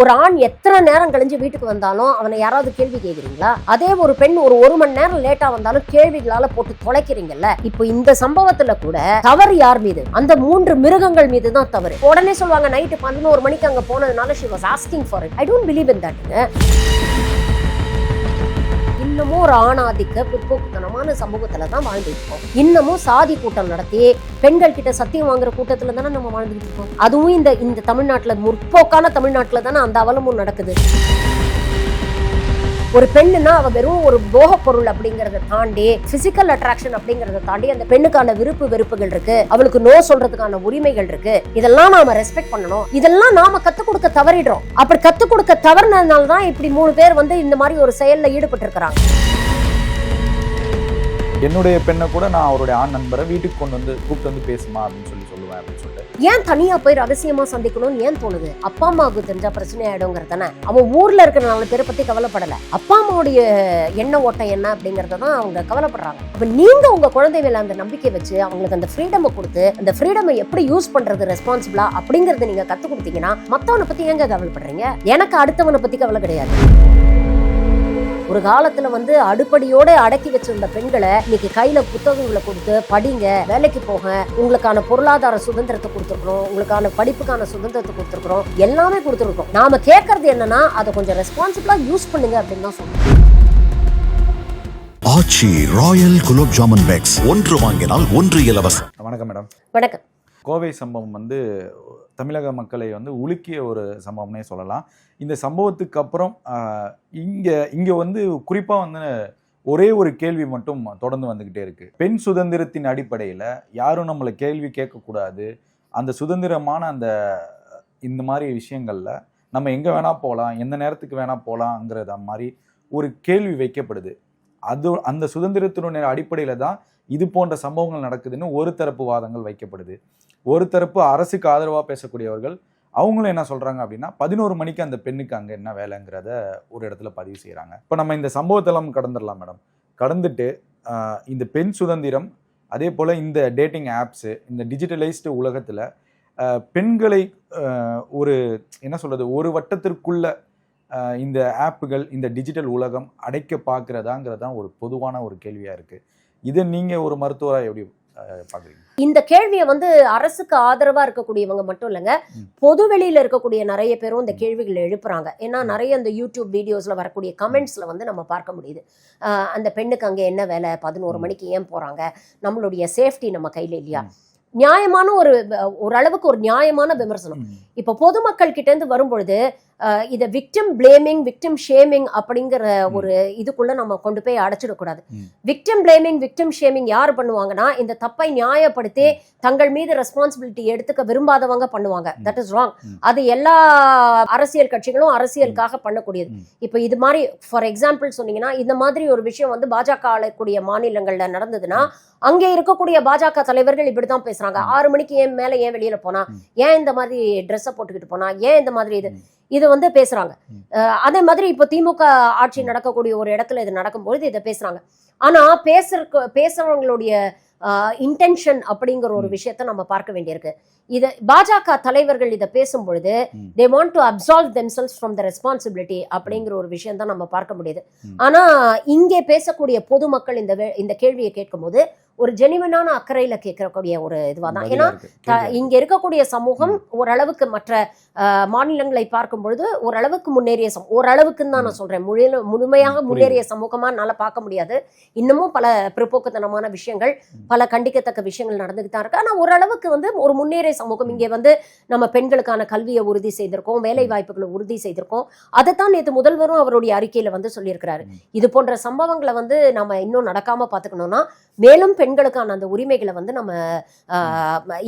ஒரு ஆண் எத்தனை நேரம் கழிஞ்சு வீட்டுக்கு வந்தாலும் அவனை யாராவது கேள்வி கேட்குறீங்களா? அதே ஒரு பெண் ஒரு ஒரு மணி நேரம் லேட்டா வந்தாலும் கேள்விகளால போட்டு தொலைக்கிறீங்கல்ல. இப்போ இந்த சம்பவத்துல கூட தவறு யார் மீது? அந்த மூன்று மிருகங்கள் மீது தான் தவறு. உடனே சொல்லுவாங்க நைட்டு பதினோரு மணிக்கு அங்க போனதுனால she was asking for it I don't believe in that இன்னமும் ஒரு ஆணாதிக்க பிற்போக்குத்தனமான சமூகத்துல தான் வாழ்ந்துட்டு இருக்கோம். இன்னமும் சாதி கூட்டம் நடத்தி பெண்கள் கிட்ட சத்தியம் வாங்குற கூட்டத்துல தானே நம்ம வாழ்ந்துட்டு இருக்கோம். அதுவும் இந்த இந்த தமிழ்நாட்டுல முற்போக்கான தமிழ்நாட்டுல தானே அந்த அவலமும் நடக்குது. ஒரு பெண்ணுனா அவ வெறும் ஒரு போகப் பொருள் அப்படிங்கறத தாண்டி பிசிக்கல் அட்ராக்ஷன் அப்படிங்கறத தாண்டி அந்த பெண்ணுக்கான விருப்பு வெறுப்புகள் இருக்கு. அவளுக்கு நோ சொல்றதுக்கான உரிமைகள் இருக்கு. இதெல்லாம் நாம ரெஸ்பெக்ட் பண்ணணும். இதெல்லாம் நாம கத்துக் கொடுக்க தவறிடுறோம். அப்படி கத்துக் கொடுக்க தவறினதுனால தான் இப்படி மூணு பேர் வந்து இந்த மாதிரி ஒரு செயல்ல ஈடுபட்டு இருக்கிறாங்க என்னுடைய பெண்ணை கூட நான் அவருடைய ஆண் நண்பரை வீட்டுக்கு கொண்டு வந்து கூப்பிட்டு வந்து பேசுமா அப்படின்னு சொல்லி சொல்லுவேன் அப்படின்னு சொல்லிட்டு. ஏன் தனியா போய் ரகசியமா சந்திக்கணும்னு ஏன் தோணுது? அப்பா அம்மாவுக்கு தெரிஞ்சா பிரச்சனை ஆயிடுங்கிறது தானே? அவன் ஊர்ல இருக்கிற நாலு பேரை பத்தி கவலைப்படல. அப்பா அம்மாவுடைய எண்ண ஓட்டம் என்ன அப்படிங்கறத தான் அவங்க கவலைப்படுறாங்க. அப்ப நீங்க உங்க குழந்தை மேல அந்த நம்பிக்கை வச்சு அவங்களுக்கு அந்த ஃப்ரீடமை கொடுத்து அந்த ஃப்ரீடமை எப்படி யூஸ் பண்றது ரெஸ்பான்சிபிளா அப்படிங்கறத நீங்க கத்து கொடுத்தீங்கன்னா மத்தவனை பத்தி ஏங்க கவலைப்படுறீங்க? எனக்கு அடுத்தவனை பத்தி கவலை கிடையாது. ஒரு காலத்துல வந்து அடுப்படியோட அடக்கி வச்சிருந்த பெண்களை இன்னைக்கு கையில புத்தகங்களை கொடுத்து படிங்க வேலைக்கு போக உங்களுக்கான பொருளாதார சுதந்திரத்தை கொடுத்துருக்கோம் உங்களுக்கான படிப்புக்கான சுதந்திரத்தை கொடுத்துருக்கோம் எல்லாமே கொடுத்துருக்கோம். நாம கேட்கறது என்னன்னா அதை கொஞ்சம் ரெஸ்பான்சிபிளா யூஸ் பண்ணுங்க அப்படின்னு தான் சொல்றோம். Aachi royal gulab jamun packs. ஒன்று வாங்கினால் ஒன்று இலவசம். வணக்கம் மேடம். வணக்கம். கோவை சம்பவம் வந்து தமிழக மக்களை வந்து உலுக்கிய ஒரு சம்பவம்னே சொல்லலாம். இந்த சம்பவத்துக்கு அப்புறம் இங்கே இங்கே வந்து குறிப்பாக வந்து ஒரே ஒரு கேள்வி மட்டும் தொடர்ந்து வந்துக்கிட்டே இருக்குது பெண் சுதந்திரத்தின் அடிப்படையில் யாரும் நம்மளை கேள்வி கேட்கக்கூடாது. அந்த சுதந்திரமான அந்த இந்த மாதிரி விஷயங்களில் நம்ம எங்கே வேணால் போகலாம் எந்த நேரத்துக்கு வேணால் போகலாங்கிறத மாதிரி ஒரு கேள்வி வைக்கப்படுது. அது அந்த சுதந்திரத்தினுடைய அடிப்படையில் தான் இது போன்ற சம்பவங்கள் நடக்குதுன்னு ஒரு தரப்பு வாதங்கள் வைக்கப்படுது. ஒரு தரப்பு அரசுக்கு ஆதரவாக பேசக்கூடியவர்கள் அவங்களும் என்ன சொல்கிறாங்க அப்படின்னா பதினோரு மணிக்கு அந்த பெண்ணுக்கு அங்கே என்ன வேலைங்கிறத ஒரு இடத்துல பதிவு செய்கிறாங்க இப்போ நம்ம இந்த சம்பவத்தெல்லாம் கடந்துடலாம் மேடம் கடந்துட்டு இந்த பெண் சுதந்திரம் அதே போல் இந்த டேட்டிங் ஆப்ஸு இந்த டிஜிட்டலைஸ்டு உலகத்தில் பெண்களை ஒரு என்ன சொல்கிறது ஒரு வட்டத்திற்குள்ள இந்த ஆப்புகள் இந்த டிஜிட்டல் உலகம் அடைக்க பார்க்குறதாங்கிறது தான் ஒரு பொதுவான ஒரு கேள்வியாக இருக்குது இதை நீங்கள் ஒரு மருத்துவராக எப்படி ஆஹ், பாக்குறீங்க இந்த கேள்வியை வந்து அரசுக்கு ஆதரவா இருக்கக்கூடியவங்க மட்டும் இல்லைங்க. ம். பொது வெளியில இருக்கக்கூடிய நிறைய பேரும் இந்த கேள்விகளை எழுப்புறாங்க. ஏன்னா நிறைய இந்த யூடியூப் வீடியோஸ்ல வரக்கூடிய கமெண்ட்ஸ்ல வந்து நம்ம பார்க்க முடியுது. அந்த பெண்ணுக்கு அங்க என்ன வேலை? பதினோரு. மணிக்கு ஏன் போறாங்க? நம்மளுடைய சேஃப்டி நம்ம கையில இல்லையா. நியாயமான ஒரு ஓரளவுக்கு ஒரு நியாயமான விமர்சனம். இப்போ பொதுமக்கள் கிட்ட இருந்து வரும்பொழுது இதை விக்டிம் பிளேமிங் விக்டிம் ஷேமிங் அப்படிங்கிற ஒரு இதுக்குள்ள நம்ம கொண்டு போய் அடைச்சிடக்கூடாது. விக்டிம் பிளேமிங் விக்டிம் ஷேமிங் யார் பண்ணுவாங்கன்னா இந்த தப்பை நியாயப்படுத்தி தங்கள் மீது ரெஸ்பான்சிபிலிட்டி எடுத்துக்க விரும்பாதவங்க பண்ணுவாங்க. That is wrong. அது எல்லா அரசியல் கட்சிகளும் அரசியலுக்காக பண்ணக்கூடியது. இப்போ இது மாதிரி ஃபார் எக்ஸாம்பிள் சொன்னீங்கன்னா இந்த மாதிரி ஒரு விஷயம் வந்து பாஜக ஆளக்கூடிய மாநிலங்கள்ல நடந்ததுன்னா அங்கே இருக்கக்கூடிய பாஜக தலைவர்கள் இப்படிதான் பேசுறாங்க ம். ஆறு மணிக்கு ஏன் மேல ஏன் வெளியில போனா. ஏன் இந்த மாதிரி ட்ரெஸ்ஸை போட்டுக்கிட்டு போனா ஏன் இந்த மாதிரி இது. இது வந்து பேசுறாங்க அதே மாதிரி இப்போ திமுக ஆட்சி நடக்கக்கூடிய ஒரு இடத்துல இது நடக்கும்பொழுது இதை பேசுறாங்க ஆனா பேசுற பேசுறவங்களுடைய இன்டென்ஷன் அப்படிங்கிற ஒரு. விஷயத்த நம்ம பார்க்க வேண்டியிருக்கு இதை பாஜக தலைவர்கள் இதை பேசும்பொழுது ம். They want to absolve themselves from the responsibility அப்படிங்கிற ஒரு விஷயம் தான் நம்ம பார்க்க முடியுது. ஆனா இங்கே பேசக்கூடிய பொதுமக்கள் இந்த இந்த கேள்வியை கேட்கும்போது ஒரு ஜெனிவனான அக்கறையில கேட்கக்கூடிய ஒரு இதுவா தான். ஏன்னா. இங்க இருக்கக்கூடிய சமூகம் ஓரளவுக்கு மற்ற மாநிலங்களை பார்க்கும் பொழுது ஓரளவுக்கு முன்னேறிய சமூகம் ஓரளவுக்குன்னு தான் நான் சொல்றேன். முழு முழுமையாக முன்னேறிய சமூகமா என்னால பார்க்க முடியாது. இன்னமும் பல பிற்போக்குத்தனமான விஷயங்கள். பல கண்டிக்கத்தக்க விஷயங்கள் நடந்துட்டு தான் இருக்கு. ஆனா ஓரளவுக்கு வந்து ஒரு முன்னேறிய சமூகம். இங்கே வந்து நம்ம பெண்களுக்கான கல்வியை உறுதி செய்திருக்கோம் வேலை வாய்ப்புகளை உறுதி செய்திருக்கோம். அதைத்தான் நேற்று முதல்வரும் அவருடைய அறிக்கையில வந்து சொல்லியிருக்கிறாரு. இது போன்ற சம்பவங்களை வந்து நம்ம இன்னும் நடக்காம பாத்துக்கணும்னா மேலும் பெண்களுக்கான அந்த உரிமைகளை வந்து நம்ம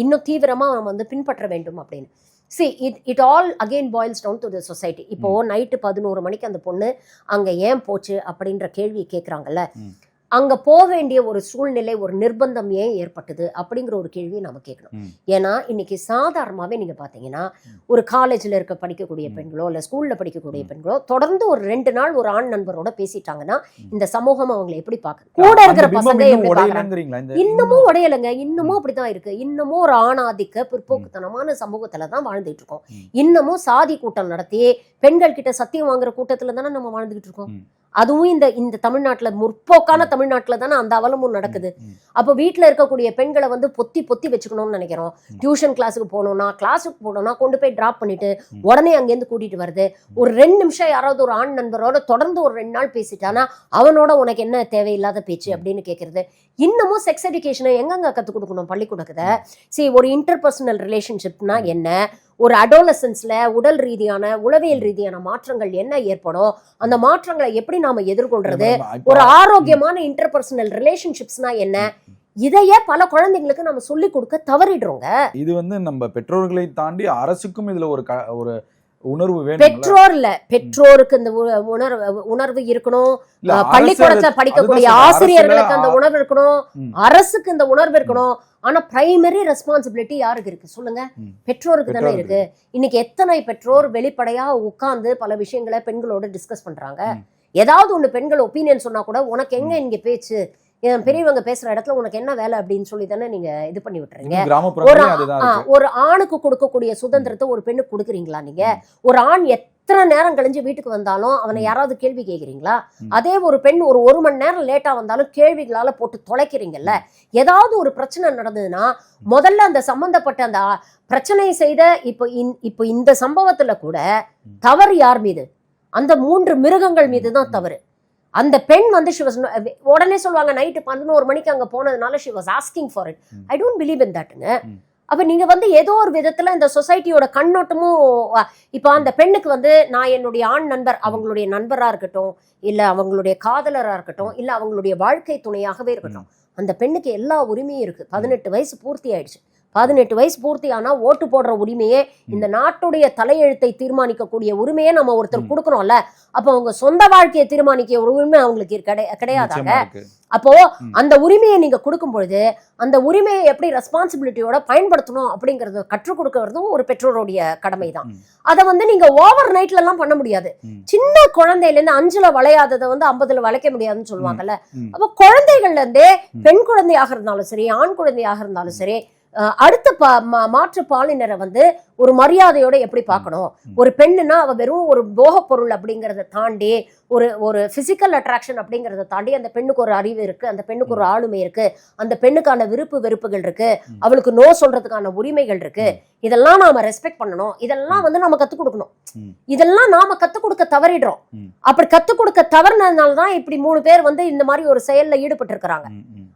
இன்னும் தீவிரமா நம்ம வந்து பின்பற்ற வேண்டும் அப்படின்னு. See it it all again boils down to the society இப்போ நைட்டு பதினோரு மணிக்கு அந்த பொண்ணு அங்க ஏன் போச்சு அப்படின்ற கேள்வி கேட்குறாங்கல்ல. அங்க போக வேண்டிய ஒரு சூழ்நிலை ஒரு நிர்பந்தம் ஏன் ஏற்பட்டது அப்படிங்கிற ஒரு கேள்வியை நம்ம கேட்கணும். ஏன்னா இன்னைக்கு சாதாரணமாவே நீங்க பாத்தீங்கன்னா ஒரு காலேஜ்ல இருக்க படிக்கக்கூடிய. பெண்களோ இல்ல ஸ்கூல்ல படிக்கக்கூடிய. பெண்களோ தொடர்ந்து ஒரு ரெண்டு நாள் ஒரு ஆண் நண்பரோட பேசிட்டாங்கன்னா. இந்த சமூகம் அவங்களை எப்படி பாக்குது கூட இருக்கிற பசங்க எப்படி பாக்குறாங்க இன்னமும் உடையலைங்க இன்னமும் ம். அப்படித்தான் இருக்கு இன்னமும் ஒரு ஆணாதிக்க பிற்போக்குத்தனமான சமூகத்துல தான் வாழ்ந்துட்டு இருக்கோம். இன்னமும் சாதி கூட்டம் நடத்தி பெண்கள் கிட்ட சத்தியம் வாங்குற கூட்டத்துல தானே நம்ம வாழ்ந்துகிட்டு இருக்கோம். அதுவும் இந்த இந்த தமிழ்நாட்டுல முற்போக்கான தமிழ்நாட்டுல தானே அந்த அவலமும் நடக்குது. அப்போ வீட்ல இருக்கக்கூடிய பெண்களை வந்து பொத்தி பொத்தி வச்சுக்கணும்னு நினைக்கிறோம். டியூஷன் கிளாஸுக்கு போகணும்னா கிளாஸுக்கு போகணும்னா கொண்டு போய் டிராப் பண்ணிட்டு. உடனே அங்கேருந்து கூட்டிட்டு வருது. ஒரு ரெண்டு நிமிஷம் யாராவது ஒரு ஆண் நண்பரோட தொடர்ந்து ஒரு ரெண்டு நாள் பேசிட்டானா அவனோட உனக்கு என்ன தேவையில்லாத பேச்சு அப்படின்னு கேட்கறது இன்னமும் செக்ஸ் எஜுகேஷனை எங்கெங்க கற்றுக் கொடுக்கணும் பள்ளிக்கூடத்துல? சி ஒரு இன்டர்பர்சனல் ரிலேஷன்ஷிப்னா என்ன? ஒரு அடோலசன்ஸ்ல உடல் ரீதியான உளவியல் ரீதியான மாற்றங்கள் என்ன ஏற்படும்? அந்த மாற்றங்களை எப்படி நாம எதிர்கொள்றது? ஒரு ஆரோக்கியமான இன்டர்பர்சனல் ரிலேஷன்ஷிப்ஸ்னா என்ன? இதையே பல குழந்தைங்களுக்கு நம்ம சொல்லி கொடுக்க தவறிடுறோங்க. இது வந்து நம்ம பெற்றோர்களை தாண்டி அரசுக்கும் இதுல ஒரு ஒரு உணர்வு இல்ல பெற்றோருக்கு இந்த உணர்வு உணர்வு இருக்கணும். பள்ளிக்கூடத்துல படிக்கக்கூடிய ஆசிரியர்களுக்கு அந்த உணர்வு இருக்கணும். அரசுக்கு இந்த உணர்வு இருக்கணும். ஆனா பிரைமரி ரெஸ்பான்சிபிலிட்டி யாருக்கு இருக்கு? சொல்லுங்க. பெற்றோருக்கு தானே இருக்கு. இன்னைக்கு எத்தனை பெற்றோர் வெளிப்படையா உட்கார்ந்து பல விஷயங்களை பெண்களோட டிஸ்கஸ் பண்றாங்க. ஏதாவது ஒண்ணு பெண்கள் ஒப்பீனியன் சொன்னா கூட உனக்கு எங்க இங்க பேச்சு? என் பெரியவங்க பேசுற இடத்துல உனக்கு என்ன வேலை அப்படின்னு சொல்லி தானே நீங்க இது பண்ணி விட்டுறீங்க ஒரு ஒரு ஆணுக்கு கொடுக்கக்கூடிய சுதந்திரத்தை ஒரு பெண்ணுக்கு கொடுக்குறீங்களா நீங்க ஒரு ஆண் எத்தனை நேரம் கழிஞ்சு வீட்டுக்கு வந்தாலும் அவனை. யாராவது கேள்வி கேட்குறீங்களா. அதே ஒரு பெண் ஒரு ஒரு மணி நேரம் லேட்டா வந்தாலும் கேள்விகளால போட்டு தொலைக்கிறீங்கல்ல ஏதாவது ஒரு பிரச்சனை நடந்ததுன்னா முதல்ல அந்த சம்பந்தப்பட்ட அந்த ஆ- பிரச்சனை செய்த இப்போ இந்- இப்போ இந்த சம்பவத்துல கூட. தவறு யார் மீது அந்த மூன்று மிருகங்கள் மீது தான். தவறு அந்த பெண் வந்து she was no- உடனே சொல்லுவாங்க நைட்டு பதினோரு மணிக்கு அங்க போனதுனால she was asking for it. I don't believe in தட்ங்க ம். அப்ப நீங்க வந்து ஏதோ ஒரு விதத்துல இந்த சொசைட்டியோட கண்ணோட்டமும் இப்ப அந்த பெண்ணுக்கு வந்து நான் என்னுடைய ஆண் நண்பர் அவங்களுடைய நண்பரா இருக்கட்டும் இல்ல அவங்களுடைய காதலரா இருக்கட்டும் இல்ல அவங்களுடைய வாழ்க்கை துணையாகவே இருக்கட்டும். அந்த பெண்ணுக்கு எல்லா உரிமையும் இருக்கு. பதினெட்டு வயசு பூர்த்தி ஆயிடுச்சு. பதினெட்டு வயசு பூர்த்தி ஆனா ஓட்டு போடுற உரிமையே இந்த நாட்டுடைய தலையெழுத்தை தீர்மானிக்கக்கூடிய உரிமையே நம்ம ஒருத்தர் ம். கொடுக்கறோம்ல அப்ப அவங்க சொந்த வாழ்க்கையை தீர்மானிக்க ஒரு உரிமை அவங்களுக்கு கிடை- கிடையாதாங்க அப்போ. அந்த உரிமையை நீங்க கொடுக்கும் பொழுது அந்த உரிமையை எப்படி ரெஸ்பான்சிபிலிட்டியோட பயன்படுத்தணும் அப்படிங்கறத கற்றுக் கொடுக்கறதும் ஒரு பெற்றோருடைய கடமை தான் ம். அதை வந்து நீங்க ஓவர் நைட்ல எல்லாம் பண்ண முடியாது. சின்ன குழந்தையில இருந்து அஞ்சுல வளையாததை வந்து ஐம்பதுல வளைக்க முடியாதுன்னு சொல்லுவாங்கல்ல. அப்ப குழந்தைகள்ல இருந்தே. பெண் குழந்தையாக இருந்தாலும் சரி ஆண் குழந்தையாக இருந்தாலும் சரி அடுத்த பா- மா- மாற்று பாலினரை வந்து ஒரு மரியாதையோட எப்படி பார்க்கணும். ஒரு பெண்ணுனா அவ வெறும் ஒரு போகப் பொருள் அப்படிங்கறத தாண்டி ஒரு ஒரு பிசிக்கல் அட்ராக்ஷன் அப்படிங்கறத தாண்டி அந்த பெண்ணுக்கு ஒரு அறிவு இருக்கு அந்த பெண்ணுக்கு ஒரு ஆளுமை இருக்கு அந்த பெண்ணுக்கான விருப்பு வெறுப்புகள் இருக்கு. அவளுக்கு நோ சொல்றதுக்கான உரிமைகள் இருக்கு. இதெல்லாம் நாம ரெஸ்பெக்ட் பண்ணணும். இதெல்லாம் வந்து நம்ம கத்துக் கொடுக்கணும். இதெல்லாம் நாம கத்துக் கொடுக்க தவறிடுறோம். அப்படி கத்துக் கொடுக்க தவறினதுனால தான் இப்படி மூணு பேர் வந்து இந்த மாதிரி ஒரு செயல்ல ஈடுபட்டு இருக்கிறாங்க.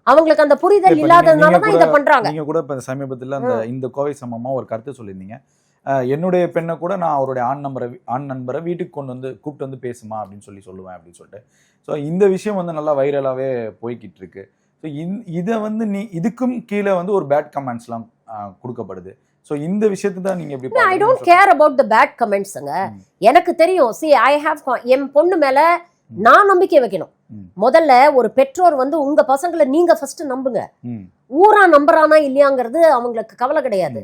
அவங்களுக்கு அந்த புரிதல் இப்ப நீங்க- இல்லாததுனால நீங்க தான் இதை பண்றாங்க. நீங்க கூட இப்ப சமீபத்துல அந்த இந்த கோவை சம்பவமா ஒரு கருத்து சொல்லியிருந்தீங்க. என்னுடைய பெண்ணை கூட நான் அவருடைய ஆண் நம்பரை ஆண் நண்பரை வீட்டுக்கு கொண்டு வந்து கூப்பிட்டு வந்து பேசுமா அப்படின்னு சொல்லி சொல்லுவேன் அப்படின்னு சொல்லிட்டு. ஸோ இந்த விஷயம் வந்து நல்லா வைரலாவே போய்கிட்டு இருக்கு. ஸோ இதை வந்து நீ இதுக்கும் கீழே வந்து ஒரு பேட் கமெண்ட்ஸ்லாம் கொடுக்கப்படுது. ஸோ இந்த விஷயத்தை தான் நீங்க எப்படி I don't. Care about the bad கமெண்ட்ஸுங்க. எனக்கு தெரியும். சி ஐ ஹாவ் என் பொண்ணு மேல நான் நம்பிக்கை வைக்கணும். முதல்ல ஒரு பெற்றோர் வந்து உங்க பசங்களை நீங்க ஃபர்ஸ்ட் நம்புங்க. ஊரா நம்புறானா இல்லையாங்கிறது அவங்களுக்கு கவலை கிடையாது.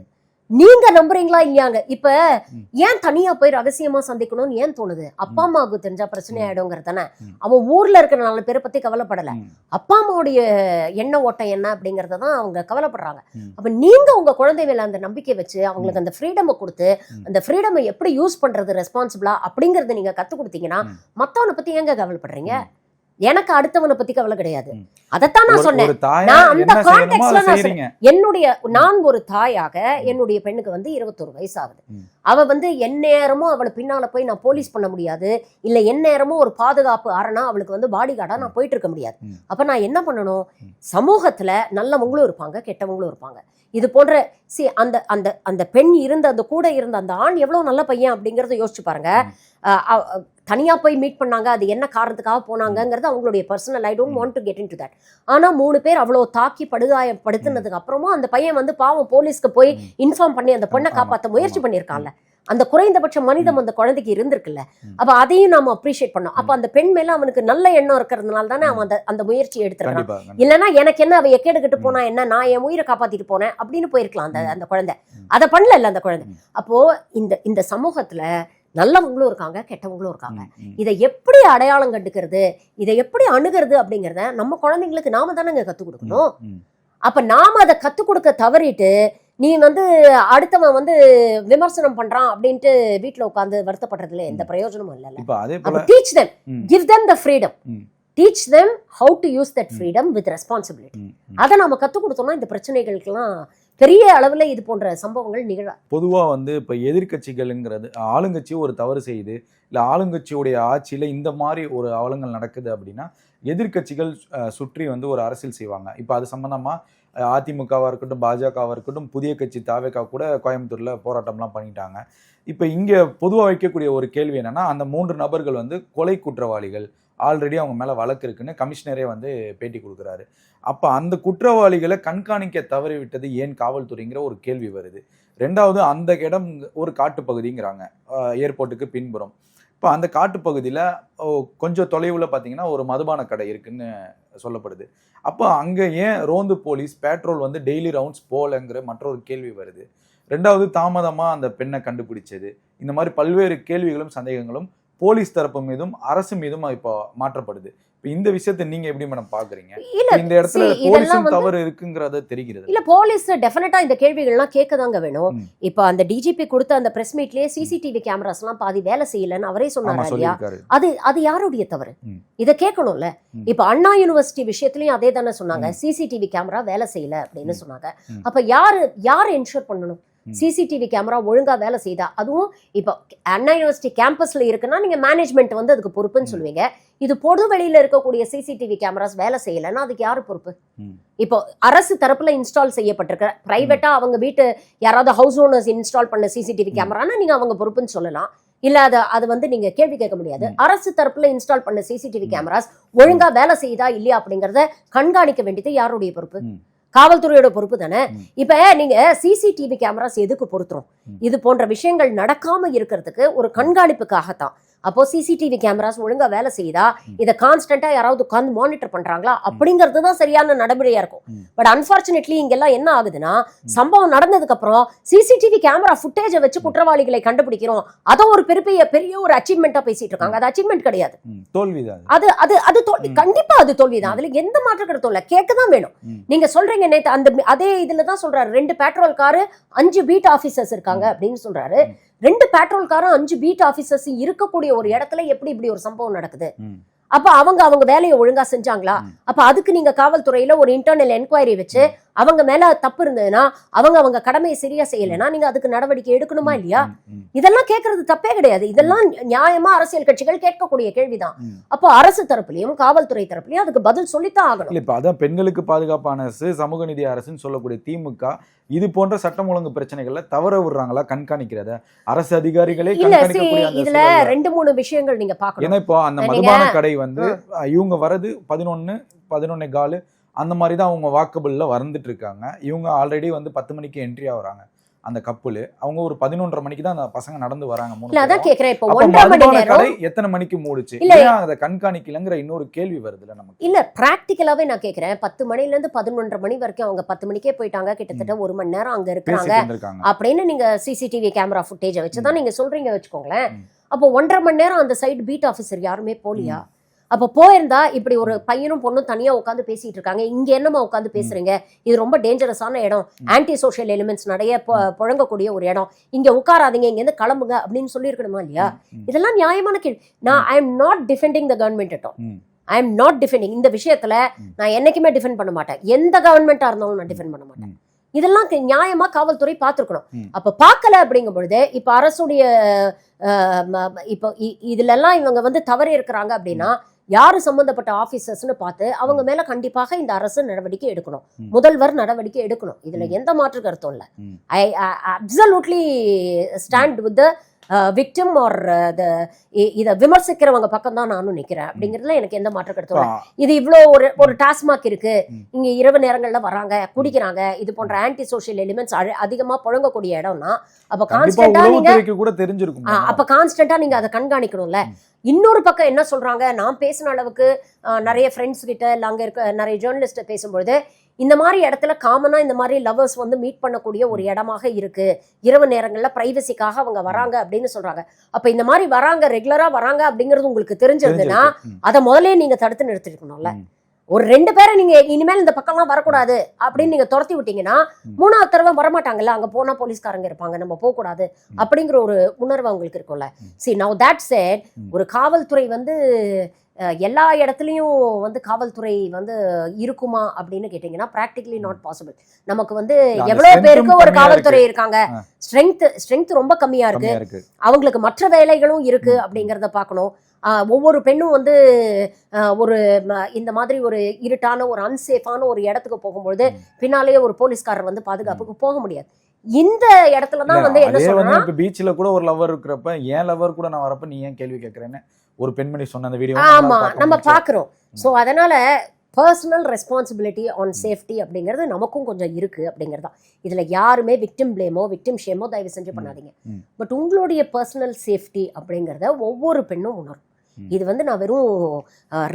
நீங்க நம்புறீங்களா இல்லையாங்க இப்ப. ஏன் தனியா போய் ரகசியமா சந்திக்கணும்னு ஏன் தோணுது அப்பா. அம்மாவுக்கு தெரிஞ்சா பிரச்சனை. ஆயிடுங்கிறது தானே. அவன் ஊர்ல இருக்கிற நாலு பேரை பத்தி கவலைப்படல அப்பா அம்மாவுடைய எண்ண ஓட்டம் என்ன அப்படிங்கறத தான் அவங்க கவலைப்படுறாங்க. அப்ப நீங்க உங்க குழந்தை மேல அந்த நம்பிக்கை வச்சு அவங்களுக்கு அந்த ஃப்ரீடமை கொடுத்து. அந்த ஃப்ரீடமை எப்படி யூஸ் பண்றது ரெஸ்பான்சிபிளா அப்படிங்கறத நீங்க கத்து கொடுத்தீங்கன்னா. மத்தவனை பத்தி ஏங்க கவலைப்படுறீங்க எனக்கு அடுத்தவனை பத்தி கவலை கிடையாது. அதைத்தான் நான் சொன்னேன். நான் அந்த என்ன செய்யணுமோ context அதை ல நான் செய்றீங்க. என்னுடைய நான் ஒரு தாயாக என்னுடைய பெண்ணுக்கு வந்து இருபத்தொரு வயசு ஆகுது. அவ வந்து எந்நேரமும் அவளை பின்னால போய் நான் போலீஸ் பண்ண முடியாது. இல்ல எந்நேரமும் ஒரு பாதுகாப்பு அரணா அவளுக்கு வந்து பாடி கார்டா நான் போயிட்டு இருக்க முடியாது. அப்ப நான் என்ன பண்ணணும். சமூகத்துல நல்லவங்களும் இருப்பாங்க கெட்டவங்களும் இருப்பாங்க. இது போன்ற சி அந்த அந்த அந்த பெண் இருந்த அந்த கூட இருந்த அந்த ஆண் எவ்வளவு நல்ல பையன் அப்படிங்கறத யோசிச்சு பாருங்க. ம். அஹ் அ- அ- தனியா போய் மீட் பண்ணாங்க அது என்ன காரணத்துக்காக போனாங்கங்கிறது அவங்களுடைய personal I don't want to get into that ஆனா மூணு பேர் அவ்வளவு தாக்கி படுகாயப்படுத்தினதுக்கு அப்புறமா அந்த பையன் வந்து பாவம் போலீஸ்க்கு போய். இன்ஃபார்ம் பண்ணி அந்த பொண்ணை காப்பாத்த முயற்சி. பண்ணியிருக்கான்ல அந்த குறைந்தபட்ச மனிதம் அந்த குழந்தைக்கு இருந்திருக்குல்ல. அப்ப அதையும் நாம அப்ரிஷியேட் பண்ணோம் அப்ப அந்த பெண் மேல அவனுக்கு நல்ல எண்ணம் இருக்கிறதுனால தானே அவன் அந்த அந்த முயற்சியை எடுத்திருக்கான் கண்டிப்பா கண்டிப்பா. இல்லனா எனக்கு என்ன அவ எக்கெடுக்கிட்டு. போனா என்ன நான் என் உயிரை காப்பாத்திட்டு போனேன் அப்படின்னு போயிருக்கலாம் அந்த. அந்த குழந்தை. அதை பண்ணல அந்த குழந்தை. அப்போ இந்த இந்த சமூகத்துல நல்லவங்களும் இருக்காங்க கெட்டவங்களும் இருக்காங்க. இதை எப்படி அடையாளம் கண்டுக்கிறது இதை எப்படி அணுகிறது அப்படிங்கறத நம்ம குழந்தைங்களுக்கு நாம தானங்க கத்துக் கொடுக்கணும். அப்ப நாம அதை கத்துக் கொடுக்க தவறிட்டு நீ வந்து அடுத்தவன் வந்து விமர்சனம் பண்றான் அப்படின்ட்டு வீட்ல உட்கார்ந்து வருத்தப்படுறதுல எந்த பிரயோஜனமும் இல்லைல்ல போல teach them give them the freedom. Teach them how to use that. Freedom with responsibility. அதை நாம கத்துக் கொடுத்தோம்னா இந்த பிரச்சனைகளுக்கெல்லாம் பெரிய அளவில் இது போன்ற சம்பவங்கள் நிகழ பொதுவாக வந்து இப்போ எதிர்கட்சிகள்ங்கிறது ஆளுங்கட்சி ஒரு தவறு செய்யுது இல்லை ஆளுங்கட்சியுடைய ஆட்சியில் இந்த மாதிரி ஒரு அவலங்கள் நடக்குது அப்படின்னா எதிர்க்கட்சிகள் சுற்றி வந்து ஒரு அரசியல் செய்வாங்க. இப்போ அது சம்மந்தமாக அதிமுகவாக இருக்கட்டும் பாஜகவாக இருக்கட்டும் புதிய கட்சி தாவேக்கா கூட கோயம்புத்தூரில் போராட்டம்லாம் பண்ணிட்டாங்க. இப்போ இங்கே பொதுவாக வைக்கக்கூடிய ஒரு கேள்வி என்னென்னா அந்த மூன்று நபர்கள் வந்து கொலை குற்றவாளிகள் ஆல்ரெடி அவங்க மேலே வழக்கு இருக்குன்னு கமிஷனரே வந்து பேட்டி கொடுக்குறாரு. அப்போ அந்த குற்றவாளிகளை கண்காணிக்க தவறிவிட்டது ஏன் காவல்துறைங்கிற ஒரு கேள்வி வருது. ரெண்டாவது அந்த இடம் ஒரு காட்டுப்பகுதிங்கிறாங்க. ஏர்போர்ட்டுக்கு பின்புறம். இப்போ அந்த காட்டுப்பகுதியில் கொஞ்சம் தொலைவில் பார்த்தீங்கன்னா ஒரு மதுபான கடை இருக்குன்னு சொல்லப்படுது. அப்போ அங்கே ஏன் ரோந்து போலீஸ் பேட்ரோல் வந்து டெய்லி ரவுண்ட்ஸ் போகலங்கிற மற்றொரு கேள்வி வருது. ரெண்டாவது தாமதமாக அந்த பெண்ணை கண்டுபிடிச்சது. இந்த மாதிரி பல்வேறு கேள்விகளும் சந்தேகங்களும் போலீஸ் தரப்பு மீதும் அரசு மீதும் இப்போ மாற்றப்படுது இப்போ இந்த விஷயத்தை நீங்க எப்படி மேடம் பாக்குறீங்க இல்ல இந்த இடத்துல போலீஸும் தவறு இருக்குங்கிறது தெரிகிறது இல்ல போலீஸ் டெஃபினட்டா இந்த கேள்விகள்லாம் கேட்கதாங்க வேணும் ம். இப்ப அந்த டிஜிபி கொடுத்த அந்த பிரஸ் மீட்லயே சிசிடிவி கேமராஸ் எல்லாம் பாதி வேலை செய்யலன்னு அவரே சொன்னாரு இல்லையா அது அது யாருடைய தவறு. இத கேட்கணும்ல. இப்ப அண்ணா யூனிவர்சிட்டி விஷயத்துலயும் அதே தானே சொன்னாங்க. சிசிடிவி கேமரா வேலை செய்யல அப்படின்னு. சொன்னாங்க. அப்ப யாரு யார் என்ஷூர் பண்ணணும். சிசிடிவி கேமரா ஒழுங்கா வேலை செய்தா அதுவும் இப்போ அண்ணா யூனிவர்சிட்டி கேம்பஸ்ல இருக்குன்னா நீங்க மேனேஜ்மெண்ட் வந்து அதுக்கு பொறுப்புன்னு. சொல்லுவீங்க இது பொது வெளியில இருக்கக்கூடிய சிசிடிவி கேமராஸ் வேலை செய்யலைன்னா அதுக்கு யாரு பொறுப்பு. இப்போ அரசு தரப்புல இன்ஸ்டால் செய்யப்பட்டிருக்க பிரைவேட்டா அவங்க வீட்டு யாராவது ஹவுஸ் ஓனர்ஸ் இன்ஸ்டால் பண்ண சிசிடிவி. கேமரானா நீங்க அவங்க பொறுப்புன்னு சொல்லலாம் இல்ல அது அது வந்து நீங்க கேள்வி கேட்க முடியாது. அரசு தரப்புல இன்ஸ்டால் பண்ண சிசிடிவி. கேமராஸ் ஒழுங்கா வேலை செய்யுதா இல்லையா அப்படிங்கறத கண்காணிக்க வேண்டியது யாருடைய பொறுப்பு. காவல்துறையோட பொறுப்பு தானே. இப்ப நீங்க சிசிடிவி கேமராஸ் எதுக்கு பொருத்துறோம் ம். இது போன்ற விஷயங்கள் நடக்காம இருக்கிறதுக்கு ஒரு கண்காணிப்புக்காகத்தான் அப்போ சிசிடிவி கேமராஸ் ஒழுங்கா வேலை செய்யுதா. இதை கான்ஸ்டன்டா யாராவது உட்கார்ந்து மானிட்டர் பண்றாங்களா அப்படிங்கிறது தான் சரியான நடைமுறையா இருக்கும். பட் அன்பார்ச்சுனேட்லி இங்கெல்லாம் என்ன ஆகுதுன்னா சம்பவம் நடந்ததுக்கு அப்புறம் சிசிடிவி கேமரா ஃபுட்டேஜை வச்சு குற்றவாளிகளை கண்டுபிடிக்கிறோம் அதை ஒரு பெரிய பெரிய ஒரு அச்சீவ்மெண்ட்டா பேசிட்டு இருக்காங்க அது அச்சீவ்மெண்ட் கிடையாது. தோல்விதான் அது. அது அது தோல்வி. கண்டிப்பா அது தோல்விதான் அதுல எந்த மாற்று கருத்தும் இல்ல கேட்க தான் வேணும். நீங்க சொல்றீங்க நேத்து அந்த அதே இதுல தான் சொல்றாரு ரெண்டு பேட்ரோல் காரு அஞ்சு பீட் ஆபீசர்ஸ் இருக்காங்க. அப்படின்னு சொல்றாரு. ரெண்டு பேட்ரோல் காரும் அஞ்சு பீட் ஆபீசர்ஸ் இருக்கக்கூடிய ஒரு இடத்துல எப்படி இப்படி ஒரு சம்பவம் நடக்குது. அப்ப அவங்க அவங்க வேலையை ஒழுங்கா செஞ்சாங்களா. அப்ப அதுக்கு நீங்க காவல்துறையில ஒரு இன்டர்னல் என்கொயரி வச்சு அவங்க மேல தப்பு இருந்ததுன்னா அவங்க அவங்க கடமையை சரியா செய்யலைன்னா நீங்க அதுக்கு நடவடிக்கை எடுக்கணுமா இல்லையா. இதெல்லாம் கேட்கறது தப்பே கிடையாது. இதெல்லாம் நியாயமா அரசியல் கட்சிகள் கேட்கக்கூடிய கேள்விதான். அப்போ அரசு தரப்புலயும் காவல்துறை தரப்புலயும் அதுக்கு பதில் சொல்லித்தான் ஆகணும். இப்ப அதான் பெண்களுக்கு பாதுகாப்பான அரசு சமூக நீதி அரசுன்னு சொல்லக்கூடிய திமுக இது போன்ற சட்டம் ஒழுங்கு பிரச்சனைகள்ல தவற விடுறாங்களா கண்காணிக்கிறத? அரசு அதிகாரிகளே இதுல ரெண்டு மூணு விஷயங்கள் நீங்க பாக்கணும் ஏன்னா இப்போ அந்த மதுபான கடை வந்து இவங்க வரது பதினொன்னு பதினொன்னே காலு அந்த மாதிரி தான் அவங்க வாக்கபிள்ல வந்துட்டு இருக்காங்க இவங்க ஆல்ரெடி வந்து பத்து மணிக்கு என்ட்ரி ஆகுறாங்க அந்த கப்புலு அவங்க ஒரு பதினொன்றரை மணிக்கு தான் அந்த பசங்க நடந்து வராங்க மூணு அதான். கேக்குறேன் இப்போ ஒன்றரை மணி நேரம். எத்தனை மணிக்கு மூடுச்சு? இல்ல. அதை கண்காணிக்கலங்கிற இன்னொரு கேள்வி வருதுல்ல நமக்கு. இல்ல பிராக்டிக்கலாவே நான் கேக்குறேன். பத்து மணில இருந்து பதினொன்றரை மணி வரைக்கும் அவங்க பத்து மணிக்கே போயிட்டாங்க கிட்டத்தட்ட ஒரு மணி நேரம் அங்க இருந்திருக்காங்க. அப்படின்னு நீங்க சிசிடிவி கேமரா ஃபுட்டேஜை வச்சுதான் நீங்க சொல்றீங்க வச்சுக்கோங்களேன். அப்போ ஒன்றரை மணி நேரம் அந்த சைடு பீட் ஆபீசர் யாருமே போலியா? அப்ப போயிருந்தா இப்படி ஒரு பையனும் பொண்ணும் தனியா உட்காந்து பேசிட்டு இருக்காங்க. இங்க என்னமா உட்காந்து பேசுறீங்க? இது ரொம்ப டேஞ்சரஸான இடம். ஆன்டி சோஷியல் எலிமெண்ட்ஸ் நிறைய புழங்கக்கூடிய ஒரு இடம். இங்க உட்காராதீங்க இங்க இருந்து கிளம்புங்க அப்படின்னு சொல்லியிருக்கணுமா இல்லையா. இதெல்லாம் நியாயமான கேள்வி. நான் I am not defending the government ம். ஐ எம் நாட் டிஃபெண்டிங் இந்த விஷயத்துல. நான் என்னைக்குமே டிஃபெண்ட் பண்ண மாட்டேன். எந்த கவர்மெண்டா இருந்தாலும் நான் டிஃபெண்ட் பண்ண மாட்டேன். இதெல்லாம் நியாயமா காவல்துறை பார்த்துருக்கணும். அப்ப பார்க்கல அப்படிங்கும் பொழுது இப்ப அரசுடைய இப்போ இதுல எல்லாம் இவங்க வந்து தவறி இருக்கிறாங்க அப்படின்னா யாரு சம்பந்தப்பட்ட ஆபீசர்ஸ்னு பார்த்து அவங்க மேல கண்டிப்பாக இந்த அரசு நடவடிக்கை எடுக்கணும். முதல்வர் நடவடிக்கை எடுக்கணும். இதுல. எந்த மாற்று கருத்தும் இல்ல. I absolutely stand with victim or இதை விமர்சிக்கிறவங்க பக்கம் தான் நானும் நிக்கிறேன். அப்படிங்கிறதுல எனக்கு எந்த மாற்ற கருத்தும் இல்லை. இது இவ்வளோ ஒரு ஒரு டாஸ்மாக் இருக்கு. இங்க இரவு நேரங்கள்ல வராங்க குடிக்கிறாங்க. இது போன்ற ஆன்டி சோஷியல் எலிமெண்ட்ஸ் அதிகமா புழங்கக்கூடிய இடம்னா அப்ப கான்ஸ்டன்டா நீங்க கூட தெரிஞ்சிருக்கும் அப்ப கான்ஸ்டன்டா நீங்க அதை கண்காணிக்கணும்ல. இன்னொரு பக்கம் என்ன சொல்றாங்க நான் பேசின அளவுக்கு நிறைய ஃப்ரெண்ட்ஸ் கிட்ட இல்ல அங்க இருக்க நிறைய ஜேர்னலிஸ்ட் பேசும்பொழுது இந்த மாதிரி இடத்துல காமனா இந்த மாதிரி லவர்ஸ் வந்து மீட் பண்ணக்கூடிய ஒரு இடமாக இருக்கு இரவு நேரங்கள்ல பிரைவசிக்காக அவங்க வராங்க அப்படின்னு சொல்றாங்க அப்ப இந்த மாதிரி வராங்க ரெகுலரா வராங்க அப்படிங்கிறது உங்களுக்கு. ம். அதை முதல்ல நீங்க தடுத்து நிறுத்திருக்கணும்ல. ஒரு ரெண்டு பேரை நீங்க இனிமேல் இந்த பக்கம்லாம் வரக்கூடாது அப்படின்னு நீங்க துரத்தி விட்டீங்கன்னா. மூணாவது தடவை வரமாட்டாங்கல்ல அங்க போனா போலீஸ்காரங்க இருப்பாங்க நம்ம போக கூடாது. அப்படிங்கிற ஒரு உணர்வு அவங்களுக்கு இருக்கும்ல. சி நவ் தட் ம். ஒரு காவல்துறை வந்து எல்லா இடத்துலயும் வந்து காவல்துறை வந்து இருக்குமா அப்படின்னு கேட்டீங்கன்னா ப்ராக்டிகலி நாட் பாசிபிள் நமக்கு வந்து strength பேருக்கு ஒரு காவல்துறை இருக்காங்க. ஸ்ட்ரென்த் ஸ்ட்ரென்த் ரொம்ப கம்மியா இருக்கு அவங்களுக்கு மற்ற வேலைகளும் இருக்கு. அப்படிங்கிறத பார்க்கணும் ஒவ்வொரு பெண்ணும் வந்து ஒரு இந்த மாதிரி ஒரு இருட்டான ஒரு அன்சேஃபான ஒரு இடத்துக்கு போகும்பொழுது. பின்னாலேயே ஒரு போலீஸ்காரர் வந்து பாதுகாப்புக்கு போக முடியாது இந்த இடத்துல தான் வந்து என்ன சொல்றேன்னா இப்ப பீச்ல கூட ஒரு லவர் இருக்கிறப்ப ஏன் லவர் கூட நான் வரப்ப நீ ஏன் கேள்வி கேட்கறேன்னு ஒரு பெண்மணி சொன்ன அந்த வீடியோ ஆமா நம்ம பாக்குறோம். சோ அதனால பர்சனல் ரெஸ்பான்சிபிலிட்டி ஆன் சேஃப்டி அப்படிங்கிறது நமக்கும் கொஞ்சம் இருக்கு அப்படிங்கிறது தான் இதுல யாருமே விக்டிம் பிளேமோ விக்டிம் ஷேமோ தயவு செஞ்சு. பண்ணாதீங்க. பட் உங்களுடைய பர்சனல் சேஃப்டி அப்படிங்கிறத ஒவ்வொரு பெண்ணும் உணரும். இது வந்து நான் வெறும்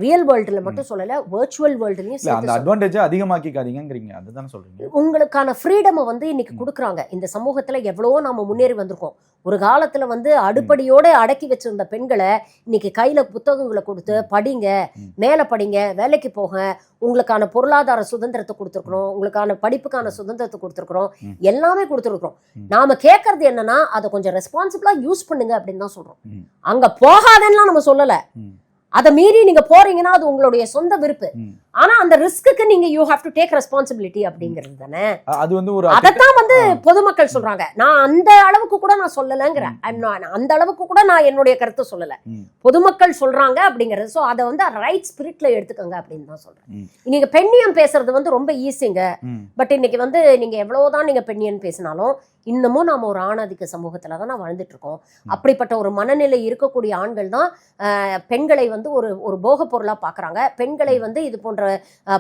ரியல் வேர்ல்டுல மட்டும் சொல்லல வர்ச்சுவல் வேர்ல்டுலயும் அந்த அட்வான்டேஜை அதிகமாக்கிக்காதீங்கங்கிறீங்க. அதுதானே சொல்றீங்க. உங்களுக்கான ஃப்ரீடமை வந்து இன்னைக்கு. கொடுக்குறாங்க. இந்த சமூகத்துல எவ்வளவோ நாம முன்னேறி வந்திருக்கோம். ஒரு காலத்துல வந்து அடுப்படியோட அடக்கி வச்சிருந்த பெண்களை இன்னைக்கு கையில புத்தகங்களை கொடுத்து படிங்க. மேல படிங்க வேலைக்கு போக உங்களுக்கான பொருளாதார சுதந்திரத்தை கொடுத்துருக்குறோம். உங்களுக்கான படிப்புக்கான சுதந்திரத்தை கொடுத்துருக்குறோம். எல்லாமே கொடுத்துருக்குறோம். நாம கேட்கறது என்னன்னா அதை கொஞ்சம் ரெஸ்பான்சிபிளா யூஸ் பண்ணுங்க அப்படின்னு தான் சொல்றோம். அங்க போகாதேன்னா நம்ம சொல்லல. அதை மீறி நீங்க போறீங்கன்னா அது உங்களுடைய சொந்த விருப்பு. ஆனா அந்த ரிஸ்க்கு நீங்க you have to take responsibility அப்படிங்கிறது தானே? அது வந்து ஒரு அதைத்தான் வந்து. பொதுமக்கள் சொல்றாங்க. நான் அந்த அளவுக்கு கூட நான் சொல்லலைங்கிறேன். அந்த அளவுக்கு கூட நான் என்னுடைய கருத்தை சொல்லல. பொதுமக்கள் சொல்றாங்க அப்படிங்கிறது. சோ அதை வந்து ரைட் ஸ்பிரிட்ல எடுத்துக்கோங்க அப்படின்னு தான் சொல்றேன். நீங்க பெண்ணியம் பேசுறது வந்து ரொம்ப ஈஸிங்க. பட் இன்னைக்கு வந்து நீங்க எவ்வளவுதான் நீங்க பெண்ணியன் பேசினாலும் இன்னமும் நாம ஒரு ஆணாதிக்க சமூகத்துல தான் வாழ்ந்துட்டு இருக்கோம். அப்படிப்பட்ட ஒரு மனநிலை இருக்கக்கூடிய ஆண்கள் தான் பெண்களை வந்து ஒரு ஒரு போக பொருளா பாக்குறாங்க பெண்களை வந்து இது போன்ற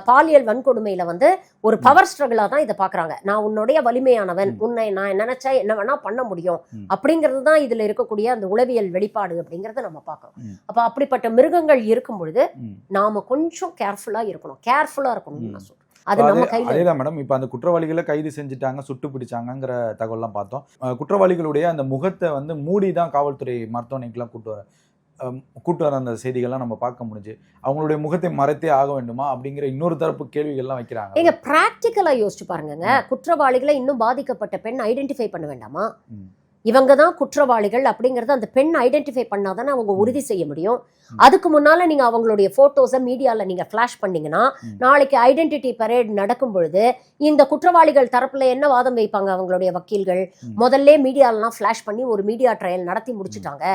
பாலியல் வன்கொடுமையில வந்து ஒரு பவர் ஸ்ட்ரகிளா தான் இதை பாக்குறாங்க நான் உன்னுடைய வலிமையானவன். உன்னை நான் நினைச்சா என்ன வேணா பண்ண முடியும். அப்படிங்கிறது தான் இதுல இருக்கக்கூடிய அந்த உளவியல் வெளிப்பாடு அப்படிங்கறத நம்ம பார்க்கறோம். அப்ப அப்படிப்பட்ட மிருகங்கள் இருக்கும் பொழுது. நாம கொஞ்சம் கேர்ஃபுல்லா இருக்கணும் கேர்ஃபுல்லா இருக்கணும்னு. நான் சொல்றேன் அது நம்ம கையில அதேதான் மேடம் இப்போ அந்த குற்றவாளிகளை கைது செஞ்சுட்டாங்க சுட்டு பிடிச்சாங்கங்கிற தகவல்லாம் பார்த்தோம் குற்றவாளிகளுடைய அந்த முகத்தை வந்து மூடி தான் காவல்துறை மருத்துவமனைக்கெல்லாம் கூட்டு வர கூட்டு வர அந்த செய்திகள்லாம் நம்ம பார்க்க முடிஞ்சு அவங்களுடைய முகத்தை மறைத்தே ஆக வேண்டுமா அப்படிங்கிற இன்னொரு தரப்பு கேள்விகள்லாம் வைக்கிறாங்க. ஏங்க பிராக்டிக்கலா யோசிச்சு பாருங்கங்க குற்றவாளிகளை இன்னும் பாதிக்கப்பட்ட பெண் ஐடென்டிஃபை பண்ண வேண்டாமா. இவங்க தான் குற்றவாளிகள் அப்படிங்கறத அந்த பெண் ஐடென்டிஃபை பண்ணாதானே அவங்க உறுதி செய்ய முடியும். அதுக்கு முன்னால நீங்க அவங்களுடைய போட்டோஸை மீடியால நீங்க ஃபிளாஷ் பண்ணீங்கன்னா. நாளைக்கு ஐடென்டிட்டி பரேட் நடக்கும் பொழுது இந்த குற்றவாளிகள் தரப்புல என்ன வாதம் வைப்பாங்க அவங்களுடைய வக்கீல்கள். முதல்ல மீடியாலாம் ஃபிளாஷ் பண்ணி ஒரு மீடியா ட்ரையல் நடத்தி முடிச்சிட்டாங்க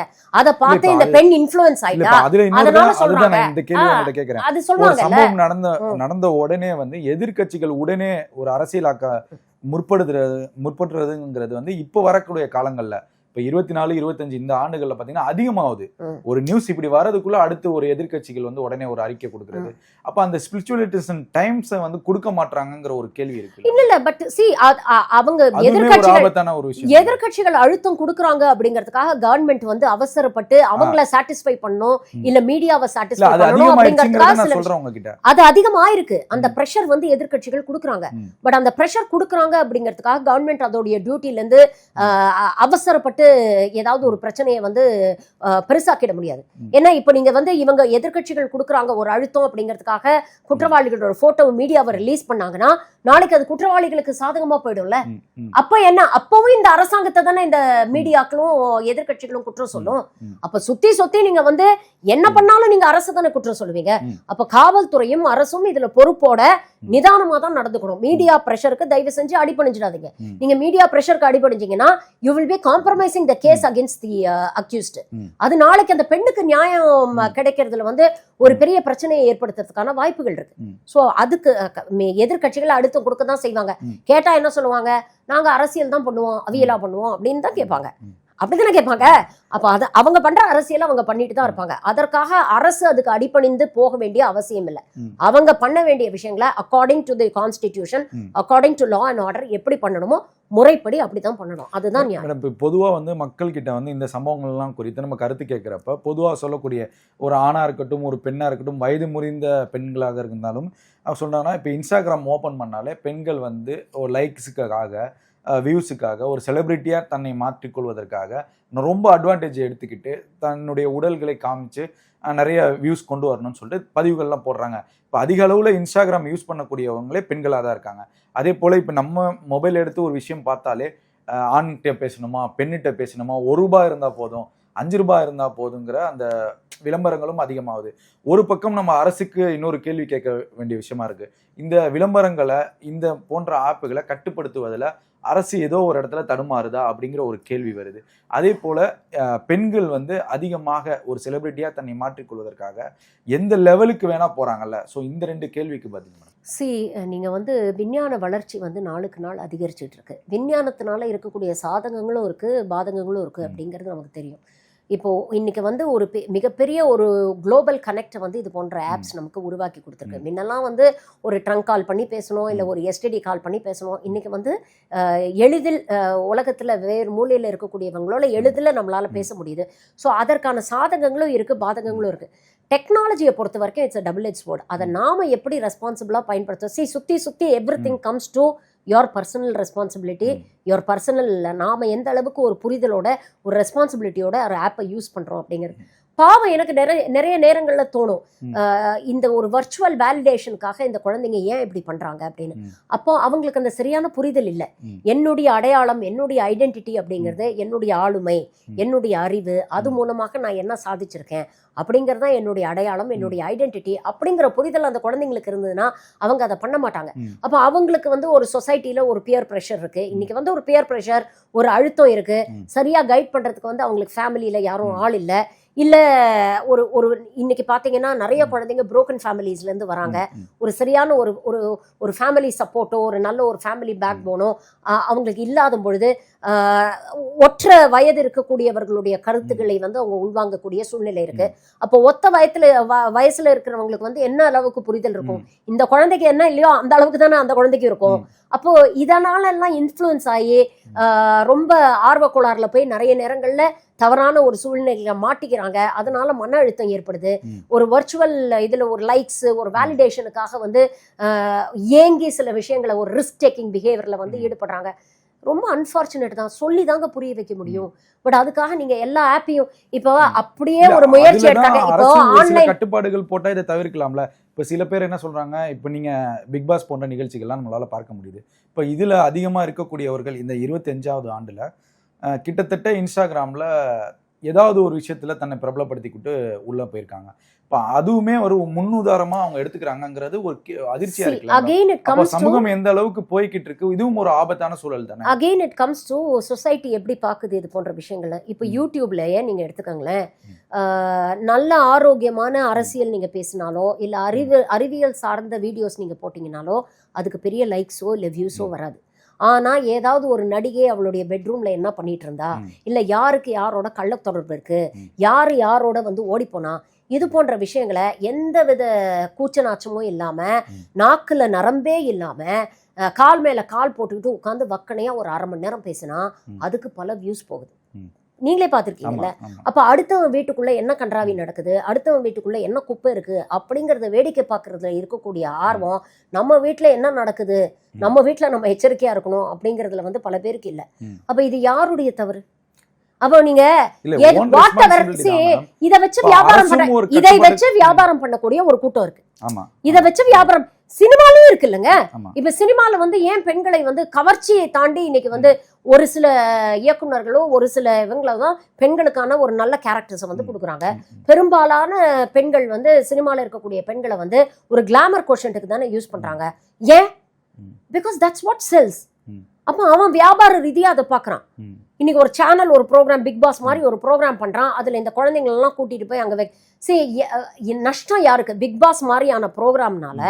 அதை பார்த்து இந்த பெண் இன்ஃபுளுன்ஸ் ஆயிட்டா அதனால சொல்றாங்க. அது சம்பவம் நடந்த. நடந்த உடனே வந்து எதிர்க்கட்சிகள் உடனே ஒரு அரசியலாக்க முற்படுத்துறது முற்படுறதுங்கிறது வந்து இப்போ வரக்கூடிய காலங்களில். இப்போ இருபத்தி நாலு இருபத்தஞ்சு இந்த ஆண்டுகள்ல பாத்தீங்கன்னா அதிகமாகுது. ஒரு நியூஸ் இப்படி வரதுக்குள்ள அடுத்து ஒரு எதிர்க்கட்சிகள் வந்து உடனே ஒரு அறிக்கை கொடுக்கறது. அப்ப அந்த ஸ்பிரிச்சுவலிட்டிசன் டைம்ஸை வந்து கொடுக்க மாட்டாங்கங்கிற ஒரு கேள்வி இருக்கு. இல்ல இல்ல பட் சி அவங்க அதுவுமே ஒரு எதிர்க்கட்சிகள் ஆபத்தான ஒரு விஷயம். எதிர்க்கட்சிகள் அழுத்தம் கொடுக்கறாங்க அப்படிங்கறதுக்காக கவர்மெண்ட் வந்து அவசரப்பட்டு அவங்கள சாட்டிஸ்ஃபை பண்ணணும் ம். இல்ல மீடியாவை சாட்டிஸ்ஃபை பண்ணணும் அப்படிங்கறதுக்காக சொல்றேன் உங்ககிட்ட. அது அதிகமாயிருக்கு. அந்த. பிரஷர் வந்து எதிர்க்கட்சிகள் கொடுக்கறாங்க. பட் அந்த பிரஷர் கொடுக்கறாங்க அப்படிங்கறதுக்காக கவர்மெண்ட் அதோடைய டியூட்டில இருந்து ஆஹ், அவசரப்பட்டு ஏதாவது ஒரு பிரச்சனையை வந்து பெருசாக்கிட முடியாது. ஏன்னா இப்ப நீங்க வந்து இவங்க எதிர்க்கட்சிகள் கொடுக்கறாங்க ஒரு அழுத்தம் அப்படிங்கறதுக்காக குற்றவாளிகளோட போட்டோ மீடியாவை ரிலீஸ் பண்ணாங்கன்னா நாளைக்கு அது குற்றவாளிகளுக்கு சாதகமா போயிடும்ல? அப்ப என்ன? அப்பவும் இந்த அரசாங்கத்தை தானே இந்த மீடியாக்களும் எதிர்க்கட்சிகளும் குற்றம் சொல்லும். அப்ப சுத்தி சுத்தி நீங்க வந்து என்ன பண்ணாலும் நீங்க அரசு தானே குற்றம் சொல்லுவீங்க. அப்ப காவல்துறையும் அரசும் இதுல பொறுப்போட நிதானமா தான் நடந்துக்கணும். மீடியா பிரஷருக்கு தயவு செஞ்சு அடிபணிஞ்சிடாதீங்க. நீங்க மீடியா பிரஷருக்கு அடிபணிஞ்சீங்கன்னா you will be compromising the case against the accused. அது நாளைக்கு அந்த பெண்ணுக்கு நியாயம் ம். கிடைக்கிறதுல வந்து ஒரு பெரிய பிரச்சனையை ஏற்படுத்துறதுக்கான வாய்ப்புகள் இருக்கு ம். சோ அதுக்கு எதிர்க்கட்சிகள் அடுத்து கொடுக்க தான் செய்வாங்க ம். கேட்டா என்ன சொல்லுவாங்க நாங்க அரசியல் தான் பண்ணுவோம் அவியலா பண்ணுவோம் அப்படின்னு தான் கேட்பாங்க ம். அப்படிதானே கேட்பாங்க அப்ப அது அவங்க பண்ற அரசியல் அவங்க பண்ணிட்டு தான் இருப்பாங்க அதற்காக அரசு அதுக்கு அடிபணிந்து போக வேண்டிய அவசியம் இல்லை. அவங்க பண்ண வேண்டிய விஷயங்களை according to the constitution. According to law and order எப்படி பண்ணணுமோ முறைப்படி அப்படிதான் பண்ணணும் அதுதான் மேடம் பொதுவாக வந்து மக்கள் கிட்ட வந்து இந்த சம்பவங்கள்லாம் குறித்து நம்ம கருத்து கேட்குறப்ப பொதுவாக சொல்லக்கூடிய ஒரு ஆணாக இருக்கட்டும் ஒரு பெண்ணாக இருக்கட்டும் வயது முறிந்த பெண்களாக இருந்தாலும் சொல்றாங்கன்னா இப்போ இன்ஸ்டாகிராம் ஓப்பன் பண்ணாலே பெண்கள் வந்து ஒரு லைக்ஸுக்காக வியூஸுக்காக ஒரு செலிபிரிட்டியாக தன்னை மாற்றிக்கொள்வதற்காக ரொம்ப அட்வான்டேஜ் எடுத்துக்கிட்டு தன்னுடைய உடல்களை காமிச்சு நிறைய வியூஸ் கொண்டு வரணும்னு சொல்லிட்டு பதிவுகள்லாம் போடுறாங்க. இப்போ அதிக அளவில் இன்ஸ்டாகிராம் யூஸ் பண்ணக்கூடியவங்களே பெண்களாக தான் இருக்காங்க. அதே போல் இப்போ நம்ம மொபைல் எடுத்து ஒரு விஷயம் பார்த்தாலே ஆண்கிட்ட பேசணுமா பெண்ணிட்ட பேசணுமா ஒரு ரூபாய் இருந்தால் போதும் அஞ்சு ரூபாய் இருந்தால் போதுங்கிற அந்த விளம்பரங்களும் அதிகமாகுது. ஒரு பக்கம் நம்ம அரசுக்கு இன்னொரு கேள்வி கேட்க வேண்டிய விஷயமா இருக்குது இந்த விளம்பரங்களை இந்த போன்ற ஆப்புகளை கட்டுப்படுத்துவதில் அரசு ஏதோ ஒரு இடத்துல தடுமாறுதா அப்படிங்கிற ஒரு கேள்வி வருது. அதே போல பெண்கள் வந்து அதிகமாக ஒரு செலிபிரிட்டியாக தன்னை மாற்றிக்கொள்வதற்காக எந்த லெவலுக்கு வேணா போறாங்கல்ல? ஸோ இந்த ரெண்டு கேள்விக்கு மேடம். சி நீங்கள் வந்து விஞ்ஞான வளர்ச்சி வந்து நாளுக்கு நாள் அதிகரிச்சிட்டு இருக்கு. விஞ்ஞானத்தினால இருக்கக்கூடிய சாதகங்களும் இருக்குது பாதகங்களும் இருக்குது. அப்படிங்கிறது நமக்கு தெரியும். இப்போ இன்னைக்கு வந்து ஒரு பெ- மிகப்பெரிய ஒரு குளோபல் கனெக்டை வந்து இது போன்ற ஆப்ஸ் நமக்கு உருவாக்கி கொடுத்துருக்கு. முன்னெல்லாம் வந்து ஒரு ட்ரங்க் கால் பண்ணி பேசணும் இல்லை ஒரு எஸ்டிடி கால் பண்ணி பேசணும். இன்னைக்கு வந்து எளிதில் உலகத்தில் வேறு மூலையில் இருக்கக்கூடியவங்களோட எளிதில் நம்மளால. பேச முடியுது. ஸோ அதற்கான சாதகங்களும் இருக்குது பாதகங்களும் இருக்குது டெக்னாலஜியை பொறுத்த வரைக்கும் இட்ஸ் டபுள் எச் வேர்ட் அதை நாம எப்படி ரெஸ்பான்சிபிளாக பயன்படுத்த சி சுற்றி சுற்றி everything comes to your personal responsibility. Your personal நாம எந்த அளவுக்கு ஒரு புரிதலோட ஒரு ரெஸ்பான்சிபிலிட்டியோட ஒரு ஆப்பை யூஸ் பண்றோம் அப்படிங்கிறது பாவம் எனக்கு நிறைய நிறைய நேரங்கள்ல தோணும் இந்த ஒரு வர்ச்சுவல் வேலிடேஷனுக்காக இந்த குழந்தைங்க ஏன் இப்படி பண்றாங்க அப்படின்னு. அப்போ அவங்களுக்கு அந்த சரியான புரிதல் இல்லை. என்னுடைய அடையாளம் என்னுடைய ஐடென்டிட்டி அப்படிங்கிறது என்னுடைய ஆளுமை. என்னுடைய அறிவு அது. மூலமாக நான் என்ன சாதிச்சிருக்கேன் அப்படிங்கிறது தான் என்னுடைய அடையாளம் என்னுடைய ஐடென்டிட்டி அப்படிங்கிற புரிதல் அந்த குழந்தைங்களுக்கு இருந்ததுன்னா அவங்க அதை பண்ண மாட்டாங்க. அப்போ அவங்களுக்கு வந்து ஒரு சொசைட்டில ஒரு பியர் ப்ரெஷர் இருக்கு இன்னைக்கு வந்து ஒரு பியர் ப்ரெஷர் ஒரு அழுத்தம் இருக்கு. சரியா கைட் பண்றதுக்கு வந்து அவங்களுக்கு ஃபேமிலியில யாரும். ஆள் இல்ல இல்ல ஒரு ஒரு இன்னைக்கு பாத்தீங்கன்னா நிறைய குழந்தைங்க familiesல இருந்து வராங்க. ஒரு சரியான ஒரு ஒரு ஒரு ஃபேமிலி சப்போர்ட்டோ ஒரு நல்ல ஒரு ஃபேமிலி பேக் போனோ அவங்களுக்கு இல்லாத பொழுது ஒற்ற வயது இருக்கக்கூடியவர்களுடைய கருத்துக்களை வந்து அவங்க உள்வாங்கக்கூடிய சூழ்நிலை இருக்கு. அப்போ ஒத்த வயத்துல வ- வயசுல இருக்கிறவங்களுக்கு வந்து என்ன அளவுக்கு புரிதல் இருக்கும்? இந்த குழந்தைக்கு என்ன இல்லையோ அந்த அளவுக்கு தானே அந்த குழந்தைக்கு இருக்கும். அப்போ இதனால எல்லாம் இன்ஃப்ளூயன்ஸ் ஆகி ரொம்ப ஆர்வக்கோளாறுல போய் நிறைய நேரங்கள்ல தவறான ஒரு சூழ்நிலையில மாட்டிக்கிறாங்க. அதனால மன அழுத்தம் ஏற்படுது. ஒரு வர்ச்சுவல் இதுல ஒரு லைக்ஸ் ஒரு வேலிடேஷனுக்காக வந்து ஏங்கி சில விஷயங்களை ஒரு ரிஸ்க் டேக்கிங் பிஹேவியர்ல வந்து. ஈடுபடுறாங்க. ரொம்ப அன்பார்ச்சுனேட் தான். சொல்லி தாங்க புரிய வைக்க முடியும். பட் அதுக்காக நீங்க எல்லா ஆப்பையும் இப்போ. அப்படியே ஒரு முயற்சி எடுத்தாங்க இப்போ ஆன்லைன் கட்டுப்பாடுகள் போட்டா இதை தவிர்க்கலாம்ல. இப்ப சில பேர் என்ன சொல்றாங்க இப்ப நீங்க பிக் பாஸ் போன்ற நிகழ்ச்சிகள்லாம் நம்மளால பார்க்க முடியுது. இப்ப இதுல அதிகமா இருக்கக்கூடியவர்கள் இந்த இருபத்தஞ்சாவது ஆண்டுல கிட்டத்தட்ட இன்ஸ்டாகிராம்ல ஏதாவது ஒரு விஷயத்துல தன்னை பிரபலப்படுத்திக்கிட்டு உள்ள போயிருக்காங்க. இப்ப அதுவுமே ஒரு முன்னுதாரணமா அவங்க எடுத்துக்கிறாங்கங்கிறது ஒரு அதிர்ச்சியா டு சமூகம் எந்த அளவுக்கு போய்கிட்டு இருக்கு இதுவும் ஒரு ஆபத்தான சூழல் தானே? Again it comes to society எப்படி பார்க்குது இது போன்ற விஷயங்களை. இப்போ. யூடியூப்லயே நீங்க எடுத்துக்கோங்களேன்? நல்ல ஆரோக்கியமான அரசியல் நீங்க பேசினாலோ இல்ல அறிவு அறிவியல் சார்ந்த வீடியோஸ் நீங்க போட்டீங்கனாலோ அதுக்கு பெரிய லைக்ஸோ இல்ல வியூஸோ. வராது. ஆனா ஏதாவது ஒரு நடிகை அவளுடைய பெட்ரூம்ல என்ன பண்ணிட்டு இருந்தா. இல்ல யாருக்கு யாரோட கள்ள தொடர்பு இருக்கு. யாரு யாரோட வந்து ஓடி போனா இது போன்ற விஷயங்களை எந்த வித கூச்சநாச்சமும் இல்லாம ம். நாக்குல நரம்பே இல்லாம அஹ், கால் மேல கால் போட்டுக்கிட்டு உட்காந்து வக்கனையா ஒரு அரை மணி நேரம் பேசினா. அதுக்கு பல வியூஸ் போகுது. நீங்களே பார்த்துருக்கீங்கல்ல? அப்ப அடுத்தவன் வீட்டுக்குள்ள என்ன கன்றாவி நடக்குது? அடுத்தவன் வீட்டுக்குள்ள என்ன குப்பை இருக்கு? அப்படிங்கறத வேடிக்கை பார்க்கறதுல இருக்கக்கூடிய ஆர்வம் நம்ம வீட்ல என்ன நடக்குது? நம்ம வீட்ல நம்ம எச்சரிக்கையா இருக்கணும் அப்படிங்கறதுல வந்து பல பேருக்கு இல்ல. அப்ப இது யாருடைய தவறு? அப்போ நீங்க. இத வச்சு வியாபாரம் பண்ண இதை வச்சு வியாபாரம் பண்ணக்கூடிய ஒரு கூட்டம் இருக்கு. இத வச்சு வியாபாரம் சினிமாலும் இருக்கு இல்லைங்க இப்ப சினிமால வந்து ஏன் பெண்களை வந்து கவர்ச்சியை தாண்டி இன்னைக்கு வந்து ஒரு சில இயக்குனர்களோ ஒரு சில இவங்கள தான் பெண்களுக்கான ஒரு நல்ல கேரக்டர்ஸை வந்து. கொடுக்குறாங்க. பெரும்பாலான பெண்கள் வந்து சினிமால இருக்கக்கூடிய பெண்களை வந்து ஒரு கிளாமர் கோஷன்ட்டுக்கு தானே யூஸ் பண்றாங்க. ஏன். Because that's what sells. அப்போ அவன் வியாபார ரீதியா அதை பார்க்கறான். இன்னைக்கு ஒரு சேனல் ஒரு ப்ரோக்ராம் பிக் பாஸ் மாதிரி ஒரு ப்ரோக்ராம் பண்றான். அதுல இந்த குழந்தைங்கள எல்லாம் கூட்டிட்டு போய் அங்க சரி நஷ்டம் யாருக்கு? பிக் பாஸ் மாதிரியான ப்ரோக்ராம்னால